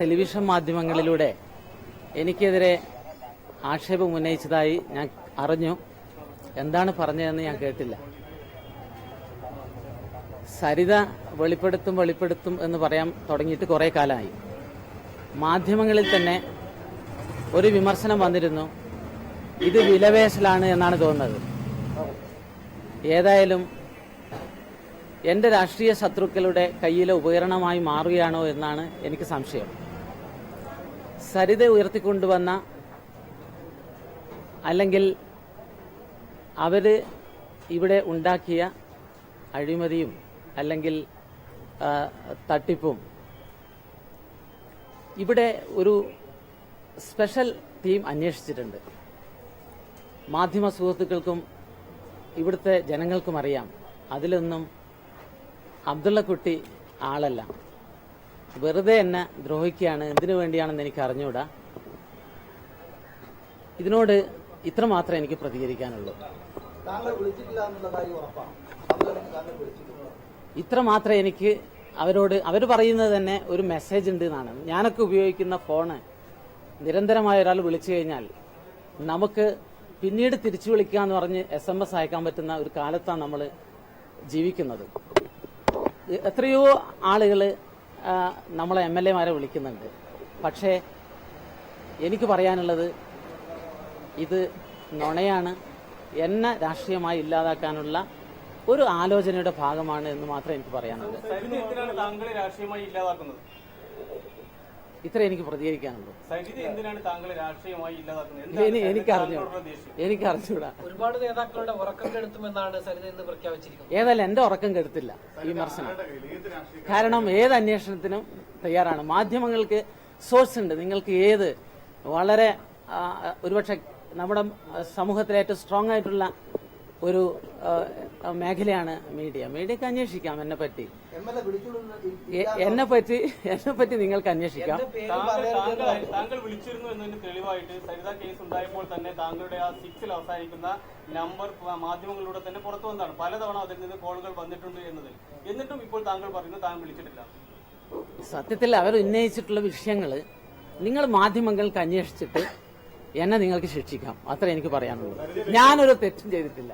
Television മാധ്യമങ്ങളിലൂടെ എനിക്കെതിരെ ആക്ഷേപം ഉന്നയിച്ചതായി ഞാൻ അറിഞ്ഞു. എന്താണ് പറഞ്ഞതെന്ന് ഞാൻ കേട്ടില്ല. സരിത വെളിപ്പെടുത്തും വെളിപ്പെടുത്തും എന്ന് പറയാൻ തുടങ്ങിയിട്ട് കുറെ കാലമായി. മാധ്യമങ്ങളിൽ തന്നെ ഒരു വിമർശനം വന്നിരുന്നു. ഇത് വിലവേശലാണ് എന്നാണ് തോന്നുന്നത്. ഏതായാലും എന്റെ രാഷ്ട്രീയ ശത്രുക്കളുടെ കയ്യിലെ ഉപകരണമായി മാറുകയാണോ എന്നാണ് എനിക്ക് സംശയം. സരിത ഉയർത്തിക്കൊണ്ടുവന്ന അല്ലെങ്കിൽ അവർ ഇവിടെ ഉണ്ടാക്കിയ അഴിമതിയും അല്ലെങ്കിൽ തട്ടിപ്പും. ഇവിടെ ഒരു സ്പെഷ്യൽ ടീം അന്വേഷിച്ചിട്ടുണ്ട്. മാധ്യമ സുഹൃത്തുക്കൾക്കും ഇവിടുത്തെ ജനങ്ങൾക്കും അറിയാം. അതിലൊന്നും അബ്ദുള്ളക്കുട്ടി ആളല്ല. വെറുതെ എന്നെ ദ്രോഹിക്കുകയാണ്. എന്തിനു വേണ്ടിയാണെന്ന് എനിക്ക് അറിഞ്ഞുകൂടാ ഇതിനോട് ഇത്ര മാത്രമേ എനിക്ക് പ്രതികരിക്കാനുള്ളൂ. ഇത്ര മാത്രമേ എനിക്ക് അവരോട് അവർ പറയുന്നത് തന്നെ ഒരു മെസ്സേജ് ഉണ്ട് എന്നാണ്. ഞാനൊക്കെ ഉപയോഗിക്കുന്ന ഫോണ് നിരന്തരമായ ഒരാൾ വിളിച്ചു കഴിഞ്ഞാൽ നമുക്ക് പിന്നീട് തിരിച്ചു വിളിക്കുക എന്ന് പറഞ്ഞ് എസ് എം എസ് അയക്കാൻ പറ്റുന്ന ഒരു കാലത്താണ് നമ്മൾ ജീവിക്കുന്നത്. എത്രയോ ആളുകൾ നമ്മളെ എം എൽ എമാരെ വിളിക്കുന്നുണ്ട്. പക്ഷേ എനിക്ക് പറയാനുള്ളത് ഇത് നുണയാണ്. എന്നെ രാഷ്ട്രീയമായി ഇല്ലാതാക്കാനുള്ള ഒരു ആലോചനയുടെ ഭാഗമാണ് എന്ന് മാത്രമേ എനിക്ക് പറയാനുള്ളൂ. ഇത്ര എനിക്ക് പ്രതികരിക്കാനുള്ളൂ. എനിക്കറിഞ്ഞു എനിക്കറിഞ്ഞൂടാ ഒരുപാട് നേതാക്കളുടെ ഉറക്കം കെടുത്തുമെന്നാണ് സരിത ഇന്ന് പ്രഖ്യാപിച്ചിരിക്കുന്നത്. ഏതായാലും എന്റെ ഉറക്കം കെടുത്തില്ല ഈ വിമർശനം. കാരണം ഏത് അന്വേഷണത്തിനും തയ്യാറാണ്. മാധ്യമങ്ങൾക്ക് സോഴ്സ് ഉണ്ട്. നിങ്ങൾക്ക് ഏത് വളരെ ഒരുപക്ഷെ നമ്മുടെ സമൂഹത്തിലെ ഏറ്റവും സ്ട്രോങ് ആയിട്ടുള്ള ഒരു മേഖലയാണ് മീഡിയ. മീഡിയക്ക് അന്വേഷിക്കാം എന്നെ പറ്റി. എന്നെ പറ്റി എന്നെ പറ്റി നിങ്ങൾക്ക് അന്വേഷിക്കാം. താങ്കൾ വിളിച്ചിരുന്നു എന്നതിന്റെ തെളിവായിട്ട് സരിത കേസ് ഉണ്ടായപ്പോൾ തന്നെ താങ്കളുടെ ആ സിക്സിൽ അവസാനിക്കുന്ന നമ്പർ മാധ്യമങ്ങളിലൂടെ തന്നെ പുറത്തു വന്നതാണ്. പലതവണ അതിൽ നിന്ന് കോളുകൾ വന്നിട്ടുണ്ട് എന്നതിൽ. എന്നിട്ടും ഇപ്പോൾ താങ്കൾ പറയുന്നു താങ്കൾ വിളിച്ചിട്ടില്ല. സത്യത്തിൽ അവർ ഉന്നയിച്ചിട്ടുള്ള വിഷയങ്ങൾ നിങ്ങൾ മാധ്യമങ്ങൾക്ക് അന്വേഷിച്ചിട്ട് എന്നെ നിങ്ങൾക്ക് ശിക്ഷിക്കാം. അത്ര എനിക്ക് പറയാനുള്ളൂ. ഞാനൊരു തെറ്റും ചെയ്തിട്ടില്ല.